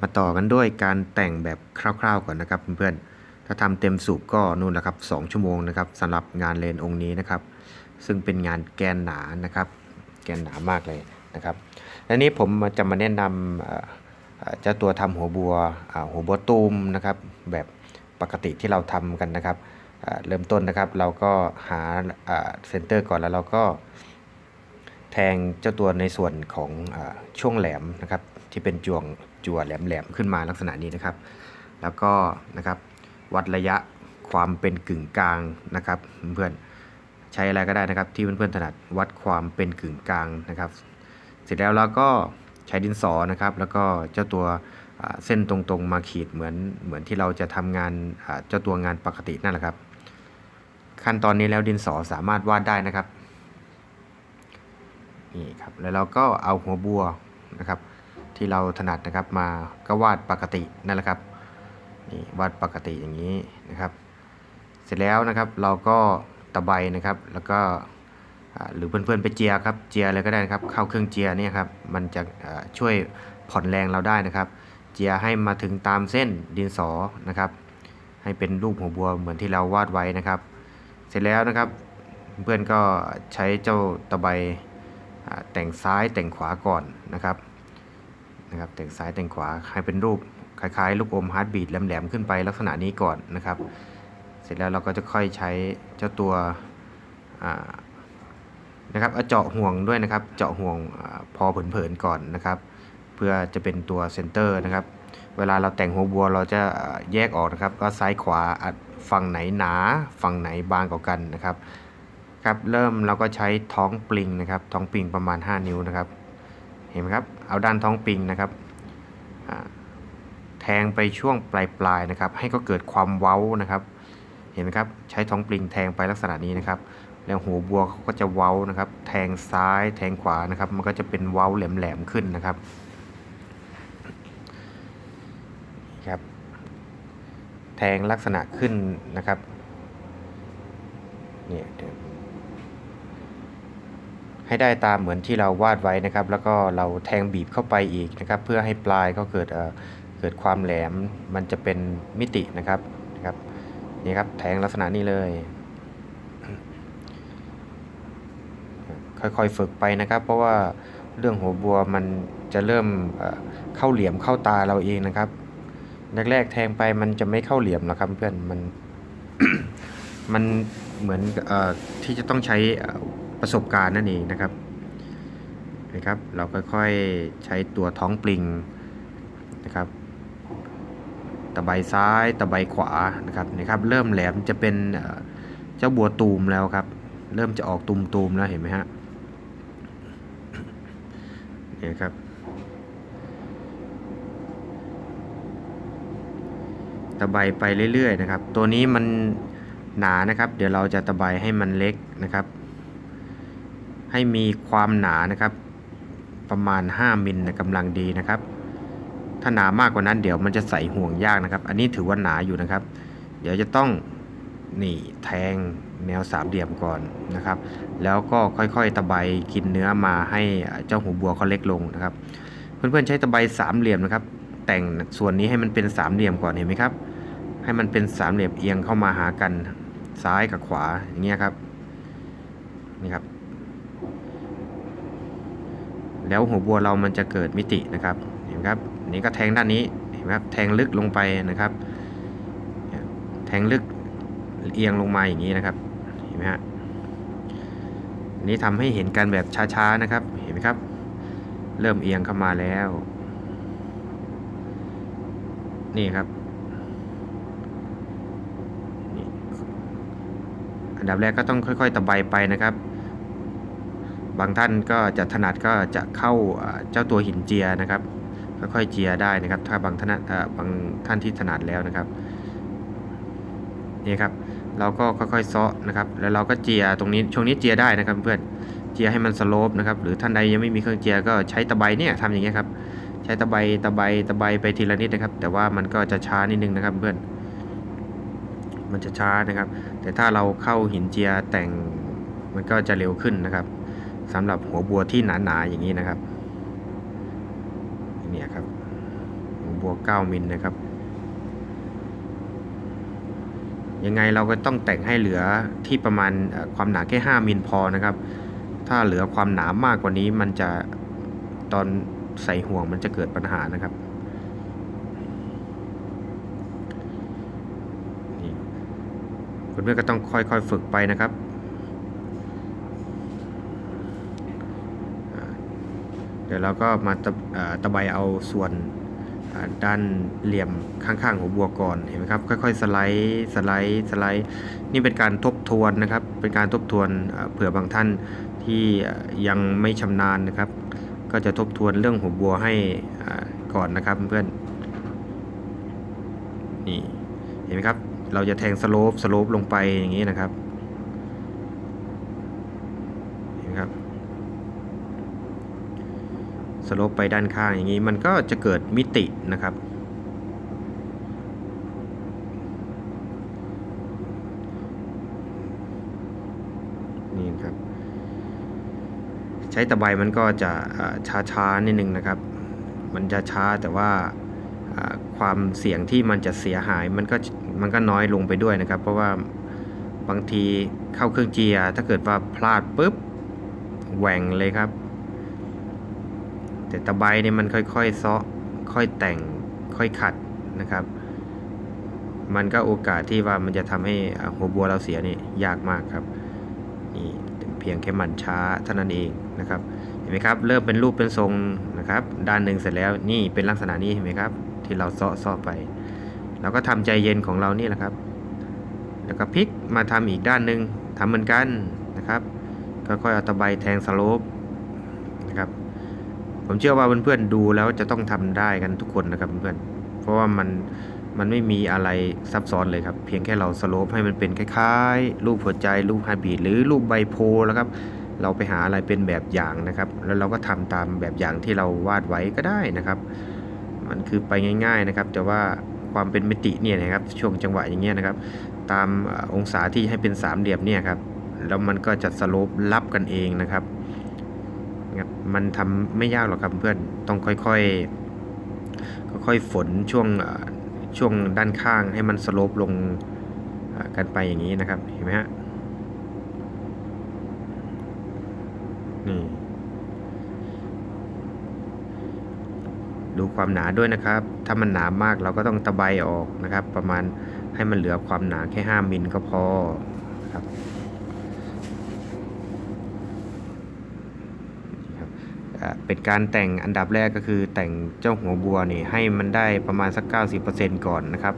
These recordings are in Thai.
มาต่อกันด้วยการแต่งแบบคร่าวๆก่อนนะครับเพื่อนๆ ถ้าทำเต็มสูบก็นู่นนะครับ2ชั่วโมงนะครับสำหรับงานเลนองค์นี้นะครับ ซึ่งเป็นงานแกนหนานะครับ แกนหนามากเลยนะครับและนี้ผมจะมาแนะนำเจ้าตัวทำหัวบัวหัวบัวตูมนะครับ แบบปกติที่เราทำกันนะครับเริ่มต้นนะครับเราก็หาเซนเตอร์ก่อนแล้วเราก็แทงเจ้าตัวในส่วนของอช่วงแหลมนะครับที่เป็นจวง จั่วแหลมๆขึ้นมาลักษณะนี้นะครับ แล้วก็นะครับวัดระยะความเป็นกึ่งกลางนะครับเพื่อนๆใช้อะไรก็ได้นะครับ ที่เพื่อนๆถนัดวัดความเป็นกึ่งกลางนะครับ เสร็จแล้วเราก็ใช้ดินสอนะครับ แล้วก็เจ้าตัวเส้นตรงๆมาขีดเหมือนเหมือนที่เราจะทำงานเจ้าตัวงานปกตินั่นแหละครับ ขั้นตอนนี้แล้วดินสอสามารถวาดได้นะครับนี่ครับแล้วเราก็เอาหัวบัวนะครับ ที่เราถนัดนะครับมาก็วาดปกตินั่นแหละครับนี่วาดปกติอย่างนี้นะครับ เสร็จแล้วนะครับเราก็ตะไบนะครับ แล้วก็หรือเพื่อนๆไปเจียครับเจียเลยก็ได้นะครับ เข้าเครื่องเจียเนี่ยครับมันจะช่วยผ่อนแรงเราได้นะครับ เจียให้มาถึงตามเส้นดินสอนะครับ ให้เป็นรูปหัวบัวเหมือนที่เราวาดไว้นะครับ เสร็จแล้วนะครับเพื่อนก็ใช้เจ้าตะไบแต่งซ้ายแต่งขวาก่อนนะครับ นะครับแต่งซ้ายแต่งขวาให้เป็นรูปคล้ายๆ ลูกอมฮาร์ดบีดแหลมๆขึ้นไปลักษณะนี้ก่อนนะครับ เสร็จแล้วเราก็จะค่อยใช้เจ้าตัวนะครับเอเจาะห่วงด้วยนะครับ เจาะห่วงอพอเผินๆก่อนนะครับ เพื่อจะเป็นตัวเซนเตอร์นะครับ เวลาเราแต่งหัวบัวเราจะแยกออกนะครับว่าซ้ายขวาฝั่งไหนหนาฝั่งไหนบางกว่ากันนะครับครับเริ่มเราก็ใช้ท้องปลิงนะครับ ท้องปลิงประมาณ 5 นิ้วนะครับ เห็นไหมครับ เอาด้านท้องปิงนะครับแทงไปช่วงปลายปลายๆนะครับ ให้ก็เกิดความเว้านะครับ เห็นไหมครับใช้ท้องปลิงแทงไปลักษณะนี้นะครับ แล้วหัวบัวเขาก็จะเว้านะครับ แทงซ้ายแทงขวานะครับ มันก็จะเป็นเว้าแหลมๆขึ้นนะครับครับแทงลักษณะขึ้นนะครับเนี่ยเดี๋ยว ให้ได้ตามเหมือนที่เราวาดไว้นะครับ แล้วก็เราแทงบีบเข้าไปอีกนะครับ เพื่อให้ปลายก็เกิดเอ่อเกิดความแหลมมันจะเป็นมิตินะครับนะครับนี่ครับแทงลักษณะนี้เลย ค่อยๆฝึกไปนะครับ เพราะว่าเรื่องหัวบัวมันจะเริ่มเข้าเหลี่ยมเข้าตาเราเองนะครับแรกๆแทงไปมันจะไม่เข้าเหลี่ยมหรอกครับเพื่อนมันมันเหมือนเออที่จะต้องใช้ ประสบการณ์นั่นเองนะครับนะครับ เราค่อยๆใช้ตัวท้องปลิงนะครับ ตะไบซ้ายตะไบขวานะครับนะครับ เริ่มแหลมจะเป็นเจ้าบัวตูมแล้วครับ เริ่มจะออกตูมๆแล้วเห็นไหมฮะเนี่ยครับตะไบไปเรื่อยๆนะครับ ตัวนี้มันหนานะครับ เดี๋ยวเราจะตะไบให้มันเล็กนะครับ ให้มีความหนานะครับ ประมาณ 5มิลนะกำลังดีนะครับ ถ้าหนามากกว่านั้นเดี๋ยวมันจะใส่ห่วงยากนะครับ อันนี้ถือว่าหนาอยู่นะครับ เดี๋ยวจะต้องนี่แทงแนวสามเหลี่ยมก่อนนะครับ แล้วก็ค่อยๆตะไบกินเนื้อมาให้เจ้าหูบัวเขาเล็กลงนะครับ เพื่อนๆใช้ตะไบสามเหลี่ยมนะครับ แต่งส่วนนี้ให้มันเป็นสามเหลี่ยมก่อนเห็นไหมครับ ให้มันเป็นสามเหลี่ยมเอียงเข้ามาหากันซ้ายกับขวาอย่างเงี้ยครับนี่ครับ แล้วหัวบัวเรามันจะเกิดมิตินะครับเห็นไหมครับนนี้ก็แทงด้านนี้เห็นไหมครับแทงลึกลงไปนะครับ แทงลึกเอียงลงมาอย่างนี้นะครับเห็นไหมฮะนี้ทำให้เห็นกันแบบช้าๆนะครับเห็นไหมครับ เริ่มเอียงเข้ามาแล้ว นี่ครับอันดับแรกก็ต้องค่อย ๆตะไบไปนะครับ บางท่านก็จะถนัดก็จะเข้าเจ้าตัวหินเจียนะครับค่อยๆเจียได้นะครับ ถ้าบางท่านบางท่านที่ถนัดแล้วนะครับนี่ครับเราก็ค่อยๆเซาะนะครับ แล้วเราก็เจียตรงนี้ช่วงนี้เจียได้นะครับเพื่อนเจียให้มันสโลปนะครับ หรือท่านใดยังไม่มีเครื่องเจียก็ใช้ตะไบเนี่ยทำอย่างเงี้ยครับใช้ตะไบตะไบตะไบไปทีละนิดนะครับ แต่ว่ามันก็จะช้านิดนึงนะครับเพื่อน มันจะช้านะครับ แต่ถ้าเราเข้าหินเจียแต่งมันก็จะเร็วขึ้นนะครับ สำหรับหัวบัวที่หนาๆอย่างนี้นะครับเนี่ยครับหัวบัว 9 มิลนะครับ ยังไงเราก็ต้องแต่งให้เหลือที่ประมาณความหนาแค่ 5 มิลพอนะครับ ถ้าเหลือความหนามากกว่านี้มันจะตอนใส่ห่วงมันจะเกิดปัญหานะครับนี่เพื่อนๆก็ต้องค่อยๆฝึกไปนะครับอ่าเดี๋ยวเราก็มาตะตะไบเอาส่วนด้านเหลี่ยมข้างๆหัวบัวก่อนเห็นไหมครับค่อยๆสไลด์สไลด์สไลด์นี่เป็นการทบทวนนะครับ เป็นการทบทวนเผื่อบางท่านที่ยังไม่ชำนาญนะครับ ก็จะทบทวนเรื่องหัวบัวให้ก่อนนะครับเพื่อนนี่เห็นไหมครับ เราจะแทงสโลปสโลปลงไปอย่างนี้นะครับเห็นไหมครับ สโลปไปด้านข้างอย่างนี้ มันก็จะเกิดมิตินะครับ นี่ครับ ใช้ตะไบมันก็จะช้าช้าๆนิดนึงนะครับ มันจะช้าแต่ว่าความเสี่ยงที่มันจะเสียหายมันก็มันก็น้อยลงไปด้วยนะครับ เพราะว่าบางทีเข้าเครื่องเจียร์ถ้าเกิดว่าพลาดปุ๊บแหว่งเลยครับ แต่ตะไบเนี่ยมันค่อยๆเซาะค่อยแต่งค่อยขัดนะครับ มันก็โอกาสที่ว่ามันจะทำให้หัวบัวเราเสียนี่ยากมากครับนี่เพียงแค่มันช้าเท่านั้นเองนะครับเห็นไหมครับเริ่มเป็นรูปเป็นทรงนะครับด้านหนึ่งเสร็จแล้วนี่เป็นลักษณะนี้เห็นไหมครับที่เราเซาะซาะไปเราก็ทำใจเย็นของเรานี่แหละครับ แล้วก็พลิกมาทำอีกด้านหนึ่งทำเหมือนกันนะครับก็ค่อยๆเอาตะไบแทงสโลป ผมเชื่อว่าเพื่อนๆดูแล้วจะต้องทำได้กันทุกคนนะครับเพื่อนๆเพราะว่ามันมันไม่มีอะไรซับซ้อนเลยครับ เพียงแค่เราสโลปให้มันเป็นคล้ายๆ รูปหัวใจ รูปไฮบีดหรือรูปใบโพลแล้วครับ เราไปหาอะไรเป็นแบบอย่างนะครับ แล้วเราก็ทำตามแบบอย่างที่เราวาดไว้ก็ได้นะครับ มันคือไปง่าย ๆนะครับ แต่ว่าความเป็นมิติเนี่ยนะครับ ช่วงจังหวะอย่างเงี้ยนะครับ ตามเอ่อองศาที่ให้เป็นสามเหลี่ยมเนี่ยครับ แล้วมันก็จะสโลปรับกันเองนะครับ ครับ มันทำไม่ยากหรอกครับเพื่อนต้องค่อยๆค่อยๆฝนช่วงช่วงด้านข้างให้มันสโลปลงกันไปอย่างนี้นะครับ เห็นไหมฮะนี่ดูความหนาด้วยนะครับ ถ้ามันหนามากเราก็ต้องตะไบออกนะครับ ประมาณให้มันเหลือความหนาแค่ 5มิลก็พอครับนี่ครับอ่า เป็นการแต่งอันดับแรกก็คือแต่งเจ้าหัวบัวนี่ให้มันได้ประมาณสัก 90%ก่อนนะครับ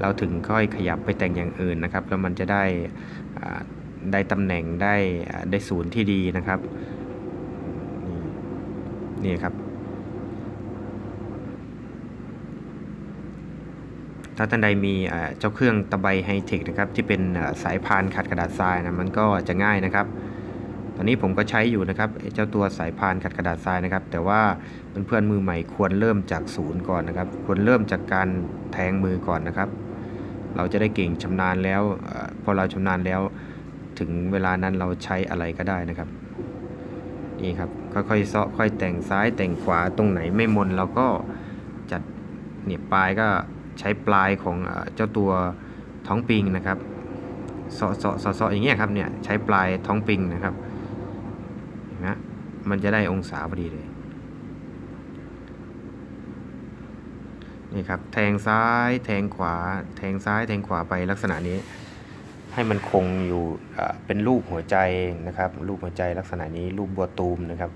เราถึงค่อยขยับไปแต่งอย่างอื่นนะครับ แล้วมันจะได้ได้ตำแหน่งได้ได้ศูนย์ที่ดีนะครับนี่นี่ครับถ้าท่านใดมีเจ้าเครื่องตะไบไฮเทคนะครับที่เป็นสายพานขัดกระดาษทรายนะมันก็จะง่ายนะครับ ตอนนี้ผมก็ใช้อยู่นะครับเจ้าตัวสายพานขัดกระดาษทรายนะครับ แต่ว่าเพื่อนๆมือใหม่ควรเริ่มจากศูนย์ก่อนนะครับ ควรเริ่มจากการแทงมือก่อนนะครับ เราจะได้เก่งชำนาญแล้วอพอเราชำนาญแล้ว ถึงเวลานั้นเราใช้อะไรก็ได้นะครับนี่ครับค่อยๆเซาะค่อยแต่งซ้ายแต่งขวาตรงไหนไม่มนเราก็จัดเนี่ยปลายก็ใช้ปลายของเจ้าตัวท้องปิงนะครับเซาะเซาะเซาะอย่างเงี้ยครับเนี่ยใช้ปลายท้องปิงนะครับ มันจะได้องศาพอดีเลย นี่ครับ แทงซ้ายแทงขวา แทงซ้ายแทงขวาไปลักษณะนี้ ให้มันคงอยู่เป็นรูปหัวใจนะครับ รูปหัวใจลักษณะนี้รูปบัวตูมนะครับ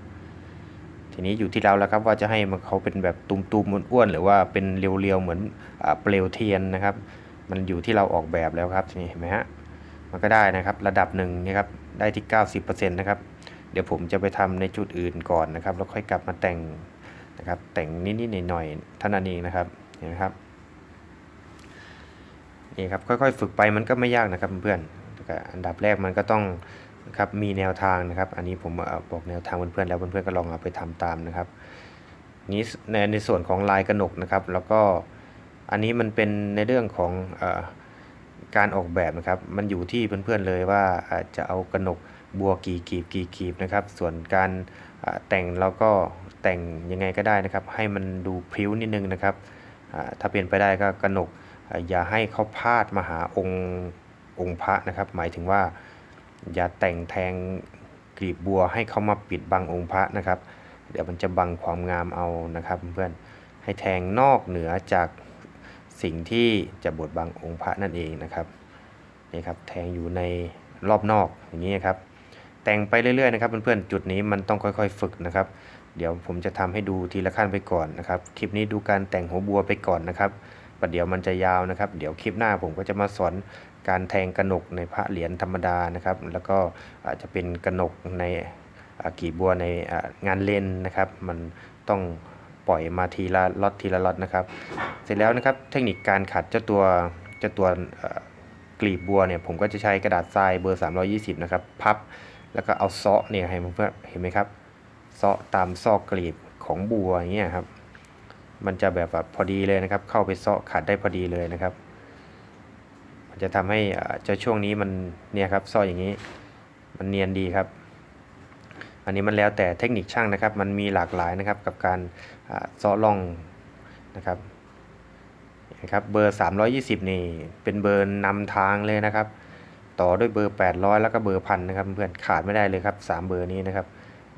ทีนี้อยู่ที่เราแล้วครับว่าจะให้มันเขาเป็นแบบตุ่มๆอ้วนๆหรือว่าเป็นเรียวๆเหมือนอเปลวเทียนนะครับ มันอยู่ที่เราออกแบบแล้วครับนี่เห็นไหมฮะมันก็ได้นะครับระดับหนึ่งนะครับได้ที่ 90%นะครับ เดี๋ยวผมจะไปทำในจุดอื่นก่อนนะครับ แล้วค่อยกลับมาแต่งนะครับ แต่งนิดๆหน่อยๆเท่านั้นเองนะครับเห็นไหมครับนี่ครับค่อยๆ ฝึกไปมันก็ไม่ยากนะครับเพื่อนอันดับแรกมันก็ต้องนะครับมีแนวทางนะครับ อันนี้ผมบอกแนวทางเพื่อนๆแล้วเพื่อนๆก็ลองเอาไปทำตามนะครับนี้ในในส่วนของลายกระหนกนะครับ แล้วก็อันนี้มันเป็นในเรื่องของอการออกแบบนะครับ มันอยู่ที่เพื่อนๆเลยว่าจะเอากระหนก บัวกี่กีบกี่กีบนะครับ ส่วนการแต่งเราก็แต่งยังไงก็ได้นะครับ ให้มันดูพริ้วนิดนึงนะครับ ถ้าเป็นไปได้ก็กระหนกอย่าให้เขาพาดมาหาองค์องค์พระนะครับ หมายถึงว่า อย่าแต่งแทงกลีบบัวให้เขามาปิดบังองค์พระนะครับ เดี๋ยวมันจะบังความงามเอานะครับ เพื่อนให้แทงนอกเหนือจากสิ่งที่จะบดบังองค์พระนั่นเองนะครับนี่ครับแทงอยู่ในรอบนอกอย่างนี้ครับ แต่งไปเรื่อยๆนะครับเพื่อนๆจุดนี้มันต้องค่อยๆ ฝึกนะครับ เดี๋ยวผมจะทำให้ดูทีละขั้นไปก่อนนะครับคลิปนี้ดูการแต่งหัวบัวไปก่อนนะครับประเดี๋ยวมันจะยาวนะครับ เดี๋ยวคลิปหน้าผมก็จะมาสอนการแทงกระหนกในพระเหรียญธรรมดานะครับ แล้วก็อาจจะเป็นกระหนกในกี่บัวในงานเล่นนะครับ มันต้องปล่อยมาทีละล็อตทีละล็อตนะครับ เสร็จแล้วนะครับเทคนิคการขัดเจ้าตัวเจ้าตัวกลีบบัวเนี่ยผมก็จะใช้กระดาษทรายเบอร์ 320 นะครับ พับ แล้วก็เอาเซาะเนี่ยให้เพื่อนๆเห็นไหมครับเซาะตามซอกกลีบของบัวอย่างเงี้ยครับ มันจะแบบแบบพอดีเลยนะครับ เข้าไปเซาะขัดได้พอดีเลยนะครับ มันจะทำให้อ่าเจ้าช่วงนี้มันเนี่ยครับเซาะอย่างนี้ มันเนียนดีครับ อันนี้มันแล้วแต่เทคนิคช่างนะครับ มันมีหลากหลายนะครับกับการเซาะล่องนะครับนะครับเบอร์ 320 นี่เป็นเบอร์นำทางเลยนะครับ ต่อด้วยเบอร์ 800 แล้วก็เบอร์พันนะครับเพื่อนขาดไม่ได้เลยครับ 3 เบอร์นี้นะครับ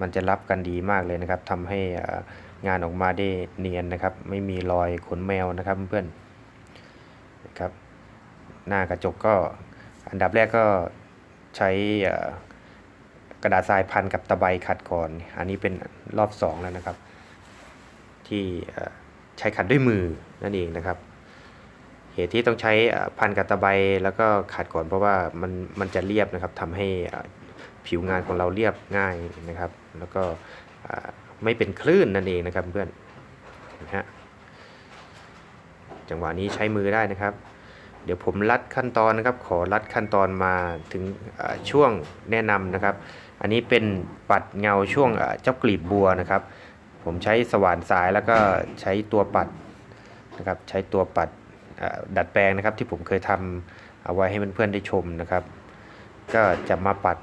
มันจะรับกันดีมากเลยนะครับทำให้งานออกมาได้เนียนนะครับ ไม่มีรอยขนแมวนะครับเพื่อนนะครับหน้ากระจกก็อันดับแรกก็ใช้กระดาษทรายพันกับตะไบขัดก่อน อันนี้เป็นรอบ 2 แล้วนะครับ ที่ใช้ขัดด้วยมือนั่นเองนะครับ เหตุที่ต้องใช้พันกับตะไบแล้วก็ขัดก่อนเพราะว่ามันมันจะเรียบนะครับทำให้ผิวงานของเราเรียบง่ายนะครับ แล้วก็ไม่เป็นคลื่นนั่นเองนะครับเพื่อนนะฮะจังหวะนี้ใช้มือได้นะครับ เดี๋ยวผมลัดขั้นตอนนะครับ ขอลัดขั้นตอนมาถึงช่วงแนะนำนะครับ อันนี้เป็นปัดเงาช่วงเจ้ากลีบบัวนะครับ ผมใช้สว่านสายแล้วก็ใช้ตัวปัดนะครับ ใช้ตัวปัด ดัดแปลงนะครับที่ผมเคยทำเอาไว้ให้เพื่อนๆได้ชมนะครับ ก็จะมาปัด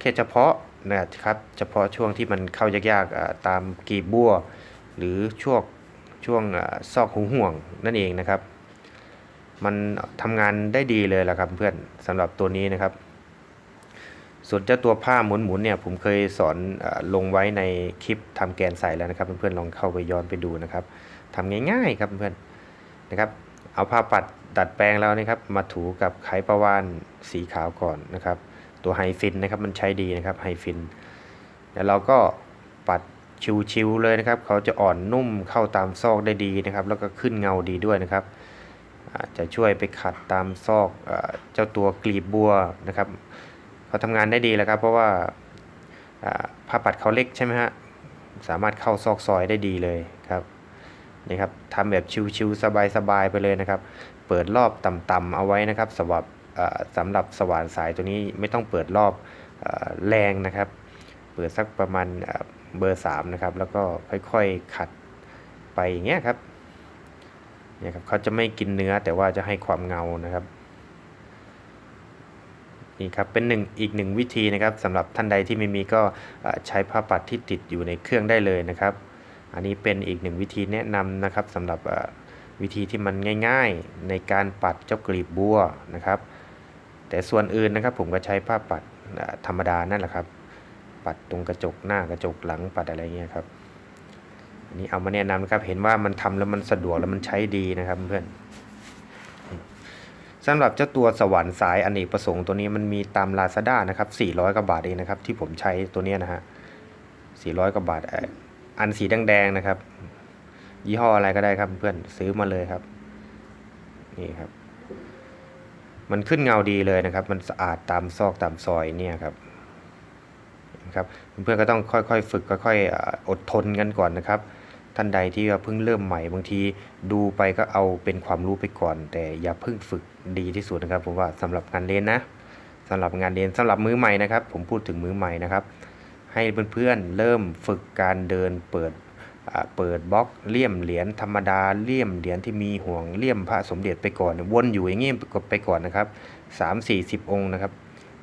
แค่เฉพาะนะครับเฉพาะช่วงที่มันเข้ายากๆตามกีบบัว หรือช่วงช่วงซอกหูห่วงนั่นเองนะครับ มันทำงานได้ดีเลยละครับเพื่อนสำหรับตัวนี้นะครับ ส่วนเจ้าตัวผ้าหมุนๆเนี่ยผมเคยสอนอลงไว้ในคลิปทำแกนใส่แล้วนะครับ เพื่อนๆลองเข้าไปย้อนไปดูนะครับทำง่ายๆครับเพื่อนๆนะครับ เอาผ้าปัดดัดแปลงแล้วนะครับ มาถูกับไขประวานสีขาวก่อนนะครับ ตัวไฮฟินนะครับมันใช้ดีนะครับไฮฟินแล้วเราก็ปัดชิวๆเลยนะครับ เขาจะอ่อนนุ่มเข้าตามซอกได้ดีนะครับ แล้วก็ขึ้นเงาดีด้วยนะครับจะช่วยไปขัดตามซอกเจ้าตัวกลีบบัวนะครับเขาทำงานได้ดีแล้วครับ เพราะว่าผ้าปัดเขาเล็กใช่ไหมฮะสามารถเข้าซอกซอยได้ดีเลยครับ นี่ครับทำแบบชิวๆสบายๆไปเลยนะครับ เปิดรอบต่ำๆเอาไว้นะครับสำหรับสำหรับสว่านสายตัวนี้ไม่ต้องเปิดรอบอแรงนะครับ เปิดสักประมาณเบอร์สามนะครับ แล้วก็ค่อยๆขัดไปอย่างเงี้ยครับเนี่ยครับเขาจะไม่กินเนื้อแต่ว่าจะให้ความเงานะครับนี่ครับเป็นหนึ่งอีกหนึ่งวิธีนะครับสำหรับท่านใดที่ไม่มีก็ใช้ผ้าปัดที่ติดอยู่ในเครื่องได้เลยนะครับ อันนี้เป็นอีกหนึ่งวิธีแนะนำนะครับสำหรับวิธีที่มันง่าย ๆ ในการปัดเจ้ากลีบบัวนะครับ แต่ส่วนอื่นนะครับ ผมก็ใช้ผ้าปัดธรรมดานั่นแหละครับ ปัดตรงกระจกหน้ากระจกหลังปัดอะไรเงี้ยครับอันนี้เอามาแนะนำนะครับเห็นว่ามันทำแล้วมันสะดวกแล้วมันใช้ดีนะครับเพื่อนสำหรับเจ้าตัวสวรรค์สายอเนกประสงค์ตัวนี้มันมีตาม Lazada นะครับ400กว่าบาทเองนะครับที่ผมใช้ตัวนี้นะฮะ400กว่าบาท อันสีแดงๆนะครับ ยี่ห้ออะไรก็ได้ครับเพื่อนซื้อมาเลยครับ นี่ครับ มันขึ้นเงาดีเลยนะครับ มันสะอาดตามซอกตามซอยเนี่ยครับนะครับเพื่อนๆก็ต้องค่อยๆ ฝึกค่อยๆอดทนกันก่อนนะครับ ท่านใดที่เพิ่งเริ่มใหม่บางทีดูไปก็เอาเป็นความรู้ไปก่อน แต่อย่าเพิ่งฝึกดีที่สุดนะครับผมว่าสำหรับงานเรียนนะสำหรับงานเรียนสำหรับมือใหม่นะครับ ผมพูดถึงมือใหม่นะครับ ให้เพื่อนๆเริ่มฝึกการเดินเปิดเปิดบล็อกเลี่ยมเหรียญธรรมดาเลี่ยมเหรียญที่มีห่วงเลี่ยมพระสมเด็จไปก่อนวนอยู่อย่างงี้ไปก่อนนะครับสามสี่สิบองค์นะครับ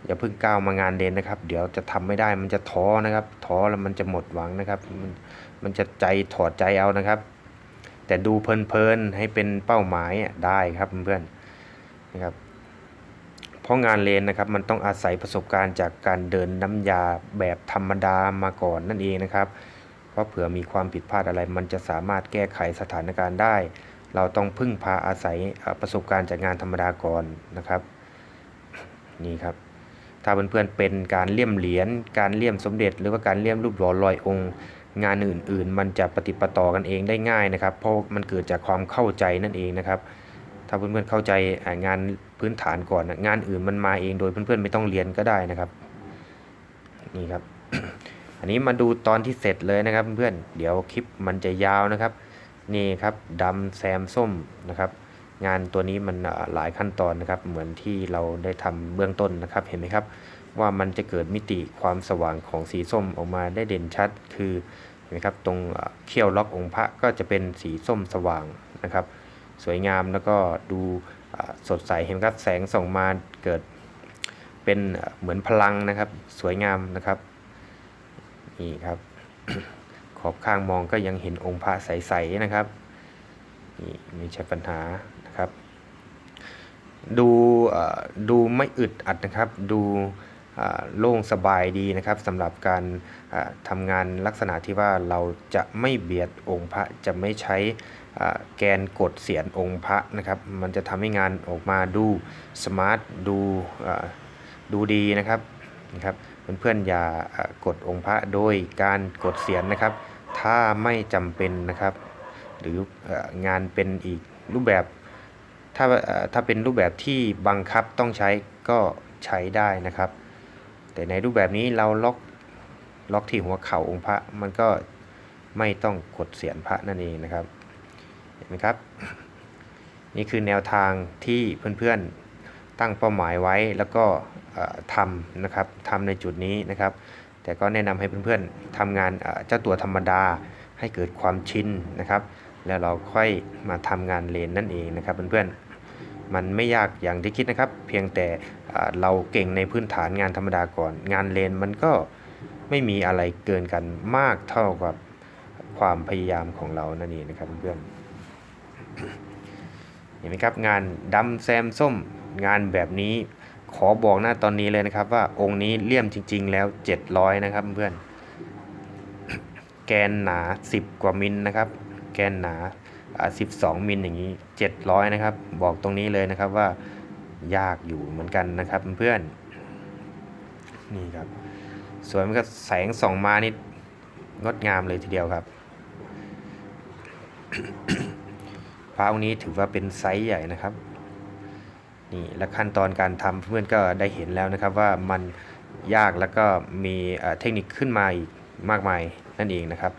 อย่าเพิ่งก้าวมางานเด่นนะครับ เดี๋ยวจะทำไม่ได้มันจะท้อนะครับ ท้อแล้วมันจะหมดหวังนะครับ มันมันจะใจถอดใจเอานะครับ แต่ดูเพลินๆให้เป็นเป้าหมายได้ครับเพื่อนๆนะครับ เพราะงานเลนนะครับมันต้องอาศัยประสบการณ์จากการเดินน้ำยาแบบธรรมดามาก่อนนั่นเองนะครับ เพราะเผื่อมีความผิดพลาดอะไร มันจะสามารถแก้ไขสถานการณ์ได้ เราต้องพึ่งพาอาศัยประสบการณ์จากงานธรรมดาก่อนนะครับนี่ครับถ้าเพื่อนๆเป็นการเลี่ยมเหรียญการเลี่ยมสมเด็จ หรือว่าการเลี่ยมรูปหล่อลอยองค์ งานอื่นๆ มันจะปฏิปต่อกันเองได้ง่ายนะครับ เพราะมันเกิดจากความเข้าใจนั่นเองนะครับ ถ้าเพื่อนๆเข้าใจงานพื้นฐานก่อนนะงานอื่นมันมาเองโดยเพื่อนๆไม่ต้องเรียนก็ได้นะครับนี่ครับ อันนี้มาดูตอนที่เสร็จเลยนะครับเพื่อนๆเดี๋ยวคลิปมันจะยาวนะครับ นี่ครับดำแซมส้มนะครับ งานตัวนี้มันหลายขั้นตอนนะครับ เหมือนที่เราได้ทำเบื้องต้นนะครับเห็นไหมครับ ว่ามันจะเกิดมิติความสว่างของสีส้มออกมาได้เด่นชัด คือเห็นไหมครับตรงเขี้ยวล็อกองค์พระก็จะเป็นสีส้มสว่างนะครับ สวยงามแล้วก็ดูสดใสเห็นครับแสงส่องมาเกิดเป็นเหมือนพลังนะครับ สวยงามนะครับนี่ครับ ขอบข้างมองก็ยังเห็นองค์พระใสๆนะครับนี่ไม่ใช่ปัญหานะครับ ดูดูไม่อึดอัดนะครับ ดู โล่งสบายดีนะครับสำหรับการอ่าทำงานลักษณะที่ว่าเราจะไม่เบียดองค์พระจะไม่ใช้แกนกดเสียนองค์พระนะครับ มันจะทำให้งานออกมาดูสมาร์ทดูดูดีนะครับนะครับเพื่อนๆอย่าอ่ากดองค์พระโดยการกดเสียนนะครับ ถ้าไม่จำเป็นนะครับ หรืองานเป็นอีกรูปแบบถ้าถ้าเป็นรูปแบบที่บังคับต้องใช้ก็ใช้ได้นะครับ แต่ในรูปแบบนี้เราล็อกล็อกที่หัวเข่าองค์พระมันก็ไม่ต้องกดเสียนพระนั่นเองนะครับเห็นไหมครับ นี่คือแนวทางที่เพื่อนๆตั้งเป้าหมายไว้แล้วก็ทำนะครับทำในจุดนี้นะครับ แต่ก็แนะนำให้เพื่อนๆทำงานเอ่อเจ้าตัวธรรมดาให้เกิดความชินนะครับ แล้วเราค่อยมาทำงานเลนนั่นเองนะครับเพื่อนๆ มันไม่ยากอย่างที่คิดนะครับ เพียงแต่เราเก่งในพื้นฐานงานธรรมดาก่อน งานเลนมันก็ไม่มีอะไรเกินกันมากเท่ากับความพยายามของเรานั่นเองนะครับเพื่อนเห็นไหมครับงานดำแซมส้มงานแบบนี้ขอบอกหน้าตอนนี้เลยนะครับว่าองค์นี้เลี่ยมจริง ๆ แล้ว 700 นะครับเพื่อนแกนหนา 10 กว่ามิลนะครับ แกนหนา 12 มิลอย่างนี้ 700 นะครับ บอกตรงนี้เลยนะครับว่ายากอยู่เหมือนกันนะครับเพื่อนนี่ครับสวยมันก็แสงส่องมานี่งดงามเลยทีเดียวครับพระองค์นี้ถือว่าเป็นไซส์ใหญ่นะครับนี่และขั้นตอนการทำเพื่อนก็ได้เห็นแล้วนะครับว่ามันยากแล้วก็มีเออเทคนิคขึ้นมาอีกมากมายนั่นเองนะครับ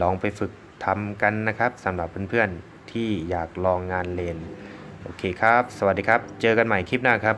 ลองไปฝึก ทำกันนะครับสำหรับเพื่อนๆที่อยากลองงานเลน โอเคครับ สวัสดีครับ เจอกันใหม่คลิปหน้าครับ